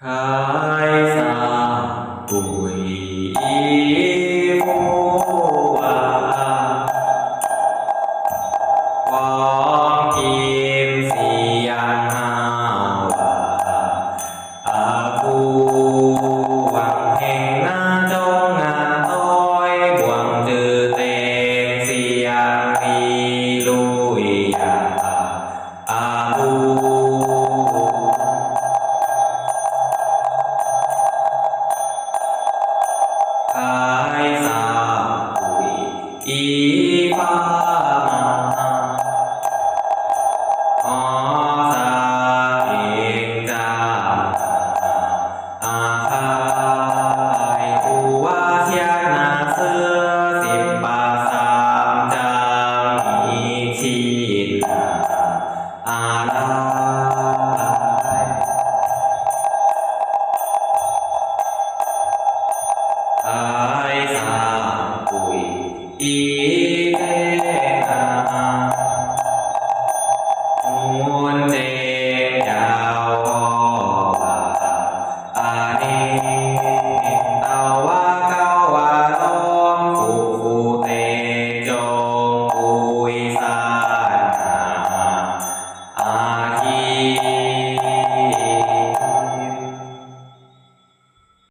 开撒不依佛啊，光阴夕阳好啊，啊不往행나中啊ต้อยบวงจือเตงเสียงมี อีปามาออสาเองจาอาคายอุวาเทียนาเสือสิบปาสามจามีชีนาอาลายกา ย